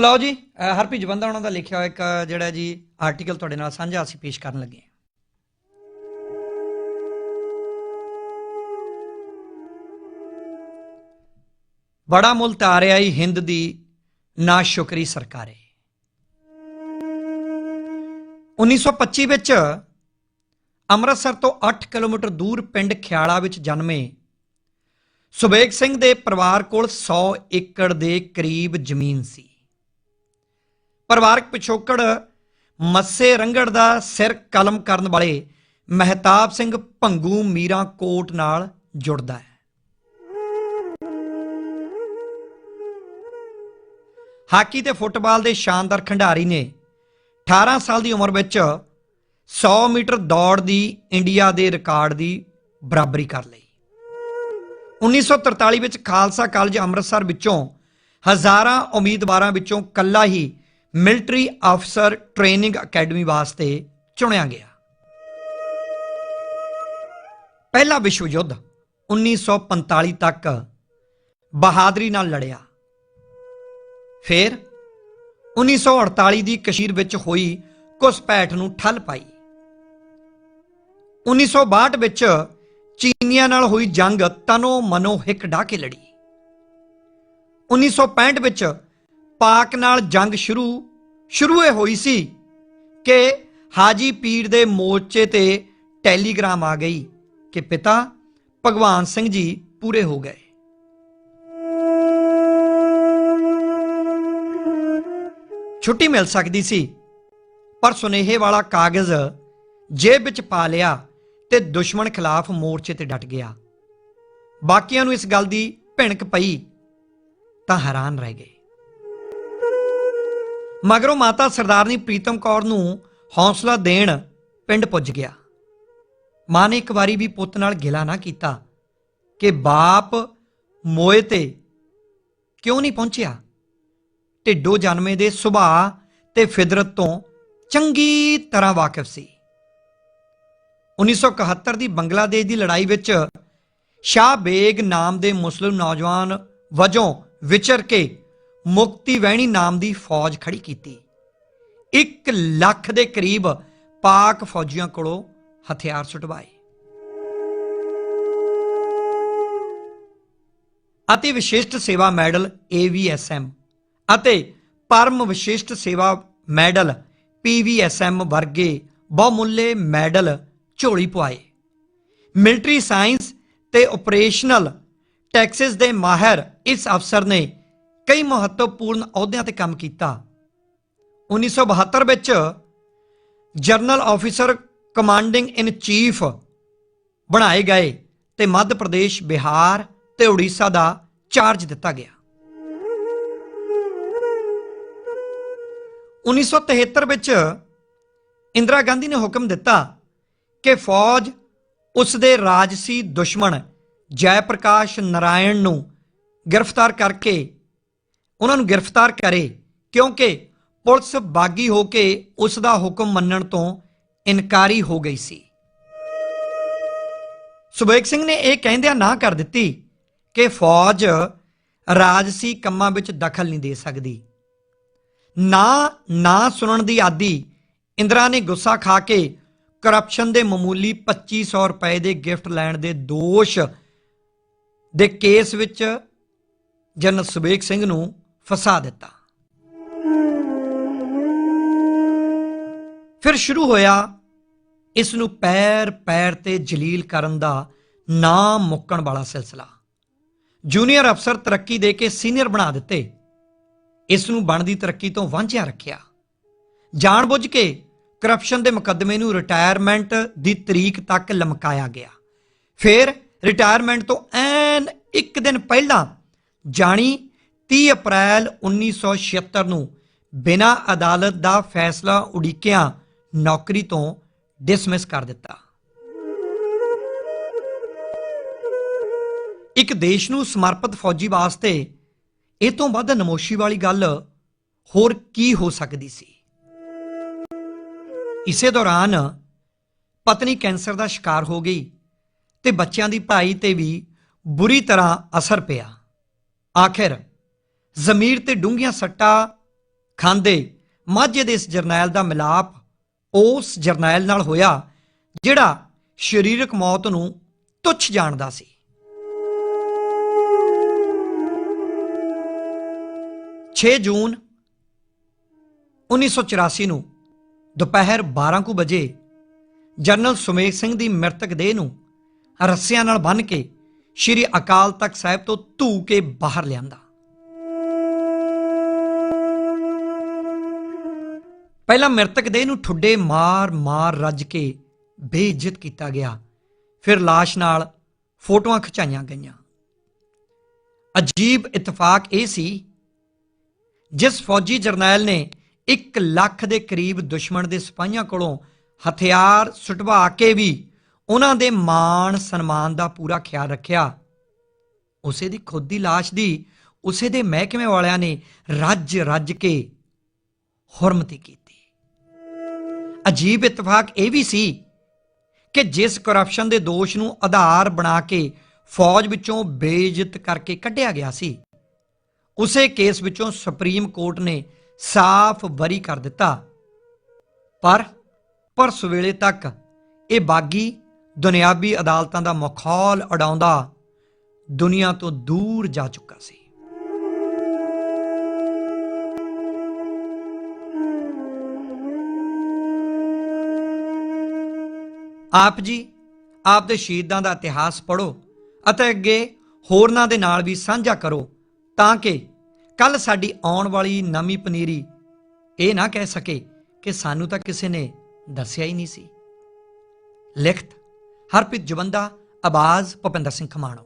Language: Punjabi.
ਲਓ ਜੀ ਅਹ ਹਰਪ੍ਰੀਤ ਜਵੰਦਾ ਉਹਨਾਂ ਦਾ ਲਿਖਿਆ ਹੋਇਆ ਇੱਕ ਜਿਹੜਾ ਜੀ ਆਰਟੀਕਲ ਤੁਹਾਡੇ ਨਾਲ ਸਾਂਝਾ ਅਸੀਂ ਪੇਸ਼ ਕਰਨ ਲੱਗੇ ਬੜਾ ਮੁੱਲ ਤਾਰਿਆ ਹੀ ਹਿੰਦ ਦੀ, ਨਾ ਸ਼ੁਕਰੀ ਸਰਕਾਰੇ। 1925 ਵਿੱਚ ਅੰਮ੍ਰਿਤਸਰ ਤੋਂ 8 ਕਿਲੋਮੀਟਰ ਦੂਰ ਪਿੰਡ ਖਿਆਲਾ ਵਿੱਚ ਜਨਮੇ ਸੁਬੇਗ ਸਿੰਘ ਦੇ ਪਰਿਵਾਰ ਕੋਲ 100 ਏਕੜ ਦੇ ਕਰੀਬ ਜ਼ਮੀਨ ਸੀ। ਪਰਿਵਾਰਕ ਪਿਛੋਕੜ, ਮੱਸੇ ਰੰਗੜ ਦਾ ਸਿਰ ਕਲਮ ਕਰਨ ਵਾਲੇ ਮਹਿਤਾਬ ਸਿੰਘ ਭੰਗੂ ਮੀਰਾ ਕੋਟ ਨਾਲ ਜੁੜਦਾ ਹੈ। ਹਾਕੀ ਤੇ ਫੁੱਟਬਾਲ ਦੇ ਸ਼ਾਨਦਾਰ ਖਿਡਾਰੀ ਨੇ 18 ਸਾਲ ਦੀ ਉਮਰ ਵਿੱਚ 100 ਮੀਟਰ ਦੌੜ ਦੀ ਇੰਡੀਆ ਦੇ ਰਿਕਾਰਡ ਦੀ ਬਰਾਬਰੀ ਕਰ ਲਈ। 1943 ਵਿੱਚ ਖਾਲਸਾ ਕਾਲਜ ਅੰਮ੍ਰਿਤਸਰ ਵਿੱਚੋਂ ਹਜ਼ਾਰਾਂ ਉਮੀਦਵਾਰਾਂ ਵਿੱਚੋਂ ਕੱਲਾ ਹੀ ਮਿਲਟਰੀ ਅਫਸਰ ਟ੍ਰੇਨਿੰਗ ਅਕੈਡਮੀ ਵਾਸਤੇ ਚੁਣਿਆ ਗਿਆ। ਪਹਿਲਾ ਵਿਸ਼ਵ ਯੁੱਧ 1945 ਤੱਕ ਬਹਾਦਰੀ ਨਾਲ ਲੜਿਆ। ਫਿਰ 1948 ਦੀ ਕਸ਼ਮੀਰ ਵਿੱਚ ਹੋਈ ਘੁਸਪੈਠ ਨੂੰ ਠੱਲ ਪਾਈ। 1962 ਵਿੱਚ ਚੀਨੀਆਂ ਨਾਲ ਹੋਈ ਜੰਗ ਤਨੋ ਮਨੋ ਹਿੱਕ ਢਾ ਕੇ ਲੜੀ। 1965 ਵਿੱਚ ਪਾਕ ਨਾਲ ਜੰਗ ਸ਼ੁਰੂ ਸ਼ੁਰੂ ਇਹ ਹੋਈ ਸੀ ਕਿ ਹਾਜੀ ਪੀਰ ਦੇ ਮੋਰਚੇ ਤੇ ਟੈਲੀਗ੍ਰਾਮ ਆ ਗਈ ਕਿ ਪਿਤਾ ਭਗਵਾਨ ਸਿੰਘ ਜੀ ਪੂਰੇ ਹੋ ਗਏ। ਛੁੱਟੀ ਮਿਲ ਸਕਦੀ ਸੀ, ਪਰ ਸੁਨੇਹੇ ਵਾਲਾ ਕਾਗਜ਼ ਜੇਬ ਵਿੱਚ ਪਾ ਲਿਆ ਤੇ ਦੁਸ਼ਮਣ ਖਿਲਾਫ ਮੋਰਚੇ ਤੇ ਡਟ ਗਿਆ। ਬਾਕੀਆਂ ਨੂੰ ਇਸ ਗੱਲ ਦੀ ਭਿਣਕ ਪਈ ਤਾਂ ਹੈਰਾਨ ਰਹਿ ਗਏ। ਮਗਰੋਂ ਮਾਤਾ ਸਰਦਾਰਨੀ ਪ੍ਰੀਤਮ ਕੌਰ ਨੂੰ ਹੌਸਲਾ ਦੇਣ ਪਿੰਡ ਪੁੱਜ ਗਿਆ। ਮਾਂ ਨੇ ਇੱਕ ਵਾਰੀ ਵੀ ਪੁੱਤ ਨਾਲ ਗਿਲਾ ਨਾ ਕੀਤਾ ਕਿ ਬਾਪ ਮੋਏ ਤੇ ਕਿਉਂ ਨਹੀਂ ਪਹੁੰਚਿਆ? ਢਿੱਡੋ ਜਨਮੇ ਦੇ ਸੁਭਾਅ ਤੇ ਫਿਦਰਤ ਤੋਂ ਚੰਗੀ ਤਰ੍ਹਾਂ ਵਾਕਿਫ ਸੀ। 1971 ਦੀ ਬੰਗਲਾਦੇਸ਼ ਦੀ ਲੜਾਈ ਵਿੱਚ ਸ਼ਾਹ ਬੇਗ ਨਾਮ ਦੇ ਮੁਸਲਿਮ ਨੌਜਵਾਨ ਵਜੋਂ ਵਿਚਰ ਕੇ ਮੁਕਤੀ ਵਹਿਣੀ ਨਾਮ ਦੀ ਫੌਜ ਖੜੀ ਕੀਤੀ। 1 ਲੱਖ ਦੇ ਕਰੀਬ ਪਾਕ ਫੌਜੀਆਂ ਕੋਲੋਂ ਹਥਿਆਰ ਸੁਟਵਾਏ। ਅਤੇ ਵਿਸ਼ਿਸ਼ਟ ਸੇਵਾ ਮੈਡਲ AVSM ਅਤੇ ਪਰਮ ਵਿਸ਼ਿਸ਼ਟ ਸੇਵਾ ਮੈਡਲ PVSM ਵਰਗੇ ਬਹੁਮੁੱਲੇ ਮੈਡਲ ਝੋਲੀ ਪਵਾਏ ਮਿਲਟਰੀ ਸਾਇੰਸ ਤੇ ਆਪਰੇਸ਼ਨਲ ਟੈਕਸਿਸ ਦੇ ਮਾਹਿਰ ਇਸ ਅਫਸਰ ਨੇ ਕਈ ਮਹੱਤਵਪੂਰਨ ਅਹੁਦਿਆਂ ਤੇ ਕੰਮ ਕੀਤਾ। 1972 ਵਿੱਚ general officer commanding in chief ਬਣਾਏ ਗਏ ਤੇ ਮੱਧ ਪ੍ਰਦੇਸ਼, ਬਿਹਾਰ ਤੇ ਉੜੀਸਾ ਦਾ ਚਾਰਜ ਦਿੱਤਾ ਗਿਆ। 1973 ਵਿੱਚ ਇੰਦਰਾ ਗਾਂਧੀ ਨੇ ਹੁਕਮ ਦਿੱਤਾ ਕਿ ਫੌਜ ਉਸ ਦੇ ਰਾਜਸੀ ਦੁਸ਼ਮਣ ਜੈ ਪ੍ਰਕਾਸ਼ ਨਾਰਾਇਣ ਨੂੰ ਗ੍ਰਿਫਤਾਰ ਕਰਕੇ ਉਹਨਾਂ ਨੂੰ ਗ੍ਰਿਫਤਾਰ ਕਰੇ, ਕਿਉਂਕਿ ਪੁਲਿਸ ਬਾਗੀ ਹੋ ਕੇ ਉਸ ਦਾ ਹੁਕਮ ਮੰਨਣ ਤੋਂ ਇਨਕਾਰੀ ਹੋ ਗਈ ਸੀ। ਸੁਬੇਕ ਸਿੰਘ ਨੇ ਇਹ ਕਹਿੰਦਿਆਂ ਨਾ ਕਰ ਦਿੱਤੀ ਕਿ ਫੌਜ ਰਾਜਸੀ ਕੰਮਾਂ ਵਿੱਚ ਦਖਲ ਨਹੀਂ ਦੇ ਸਕਦੀ। ਨਾ ਨਾ ਸੁਣਨ ਦੀ ਆਦੀ ਇੰਦਰਾ ਨੇ ਗੁੱਸਾ ਖਾ ਕੇ ਕਰਪਸ਼ਨ ਦੇ ਮਾਮੂਲੀ 2500 ਰੁਪਏ ਦੇ ਗਿਫਟ ਲੈਣ ਦੇ ਦੋਸ਼ ਦੇ ਕੇਸ ਵਿੱਚ ਜਨਰਲ ਸੁਬੇਕ ਸਿੰਘ ਨੂੰ ਫਸਾ ਦਿੱਤਾ ਫਿਰ ਸ਼ੁਰੂ ਹੋਇਆ ਇਸ ਨੂੰ ਪੈਰ ਪੈਰ ਤੇ ਜਲੀਲ ਕਰਨ ਦਾ ਨਾ ਮੁੱਕਣ ਵਾਲਾ ਸਿਲਸਿਲਾ। ਜੂਨੀਅਰ ਅਫਸਰ ਤਰੱਕੀ ਦੇ ਕੇ ਸੀਨੀਅਰ ਬਣਾ ਦਿੱਤੇ। ਇਸ ਨੂੰ ਬਣਦੀ ਤਰੱਕੀ ਤੋਂ ਵਾਂਝਿਆ ਰੱਖਿਆ। ਜਾਣਬੁੱਝ ਕੇ ਕਰਪਸ਼ਨ ਦੇ ਮੁਕੱਦਮੇ ਨੂੰ ਰਿਟਾਇਰਮੈਂਟ ਦੀ ਤਰੀਕ ਤੱਕ ਲਮਕਾਇਆ ਗਿਆ। ਫਿਰ ਰਿਟਾਇਰਮੈਂਟ ਤੋਂ ਐਨ ਇੱਕ ਦਿਨ ਪਹਿਲਾਂ ਜਾਣੀ 30 ਅਪ੍ਰੈਲ 1976 ਨੂੰ ਬਿਨਾਂ ਅਦਾਲਤ ਦਾ ਫੈਸਲਾ ਉਡੀਕਿਆਂ ਨੌਕਰੀ ਤੋਂ ਡਿਸਮਿਸ ਕਰ ਦਿੱਤਾ। ਇੱਕ ਦੇਸ਼ ਨੂੰ ਸਮਰਪਿਤ ਫੌਜੀ ਵਾਸਤੇ ਇਹ ਤੋਂ ਵੱਧ ਨਮੋਸ਼ੀ ਵਾਲੀ ਗੱਲ ਹੋਰ ਕੀ ਹੋ ਸਕਦੀ ਸੀ? ਇਸੇ ਦੌਰਾਨ ਪਤਨੀ ਕੈਂਸਰ ਦਾ ਸ਼ਿਕਾਰ ਹੋ ਗਈ ਤੇ ਬੱਚਿਆਂ ਦੀ ਪੜ੍ਹਾਈ ਤੇ ਵੀ ਬੁਰੀ ਤਰ੍ਹਾਂ ਅਸਰ ਪਿਆ। ਆਖਿਰ ਜ਼ਮੀਰ ਤੇ ਡੂੰਘੀਆਂ ਸੱਟਾਂ ਖਾਂਦੇ ਮਾਝੇ ਦੇ ਇਸ ਜਰਨੈਲ ਦਾ ਮਿਲਾਪ ਉਸ ਜਰਨੈਲ ਨਾਲ ਹੋਇਆ, ਜਿਹੜਾ ਸਰੀਰਕ ਮੌਤ ਨੂੰ ਤੁੱਛ ਜਾਣਦਾ ਸੀ। 6 ਜੂਨ 1984 ਨੂੰ ਦੁਪਹਿਰ 12 ਕੁ ਵਜੇ ਜਨਰਲ ਸੁਮੇਧ ਸਿੰਘ ਦੀ ਮ੍ਰਿਤਕ ਦੇਹ ਨੂੰ ਰੱਸਿਆਂ ਨਾਲ ਬੰਨ੍ਹ ਕੇ ਸ਼੍ਰੀ ਅਕਾਲ ਤਖਤ ਸਾਹਿਬ ਤੋਂ ਧੂ ਕੇ ਬਾਹਰ ਲਿਆਂਦਾ। ਪਹਿਲਾਂ ਮ੍ਰਿਤਕ ਦੇਹ ਨੂੰ ਠੁੱਡੇ ਮਾਰ-ਮਾਰ ਰੱਜ ਕੇ ਬੇਇੱਜ਼ਤ ਕੀਤਾ ਗਿਆ ਫਿਰ লাশ ਨਾਲ ਫੋਟੋਆਂ ਖਿਚਾਈਆਂ ਗਈਆਂ ਅਜੀਬ ਇਤਫਾਕ ਇਹ ਸੀ ਜਿਸ ਫੌਜੀ ਜਰਨੈਲ ਨੇ 1 ਲੱਖ ਦੇ ਕਰੀਬ ਦੁਸ਼ਮਣ ਦੇ ਸਿਪਾਹੀਆਂ ਕੋਲੋਂ ਹਥਿਆਰ ਸੁਟਵਾ ਕੇ ਵੀ ਉਹਨਾਂ ਦੇ ਮਾਣ ਸਨਮਾਨ ਦਾ ਪੂਰਾ ਖਿਆਲ ਰੱਖਿਆ ਉਸੇ ਦੀ ਖੁਦ ਦੀ লাশ ਦੀ ਉਸੇ ਦੇ ਮਹਿਕਮੇ ਵਾਲਿਆਂ ਨੇ ਰੱਜ ਰੱਜ ਕੇ ਹੁਰਮਤੀ ਕੀਤੀ ਅਜੀਬ ਇਤਫਾਕ ਇਹ ਵੀ ਸੀ ਕਿ ਜਿਸ ਕਰਪਸ਼ਨ ਦੇ ਦੋਸ਼ ਨੂੰ ਆਧਾਰ ਬਣਾ ਕੇ ਫੌਜ ਵਿੱਚੋਂ ਬੇਇੱਜ਼ਤ ਕਰਕੇ ਕੱਢਿਆ ਗਿਆ ਸੀ, ਉਸੇ ਕੇਸ ਵਿੱਚੋਂ ਸੁਪਰੀਮ ਕੋਰਟ ਨੇ ਸਾਫ਼ ਬਰੀ ਕਰ ਦਿੱਤਾ। ਪਰ ਪਰਸ ਵੇਲੇ ਤੱਕ ਇਹ ਬਾਗੀ ਦੁਨਿਆਵੀ ਅਦਾਲਤਾਂ ਦਾ ਮਖੌਲ ਉਡਾਉਂਦਾ ਦੁਨੀਆ ਤੋਂ ਦੂਰ ਜਾ ਚੁੱਕਾ ਸੀ। ਆਪ ਜੀ, ਆਪ ਦੇ ਸ਼ਹੀਦਾਂ ਦਾ ਇਤਿਹਾਸ ਪੜ੍ਹੋ ਅਤੇ ਅੱਗੇ ਹੋਰਨਾਂ ਦੇ ਨਾਲ ਵੀ ਸਾਂਝਾ ਕਰੋ ਤਾਂ ਕਿ ਕੱਲ ਸਾਡੀ ਆਉਣ ਵਾਲੀ ਨਵੀਂ ਪਨੀਰੀ ਇਹ ਨਾ ਕਹਿ ਸਕੇ ਕਿ ਸਾਨੂੰ ਤਾਂ ਕਿਸੇ ਨੇ ਦੱਸਿਆ ਹੀ ਨਹੀਂ ਸੀ। ਲਿਖਤ ਹਰਪ੍ਰੀਤ ਜਵੰਦਾ ਆਵਾਜ਼ ਭੁਪਿੰਦਰ ਸਿੰਘ ਖਮਾਣੋ।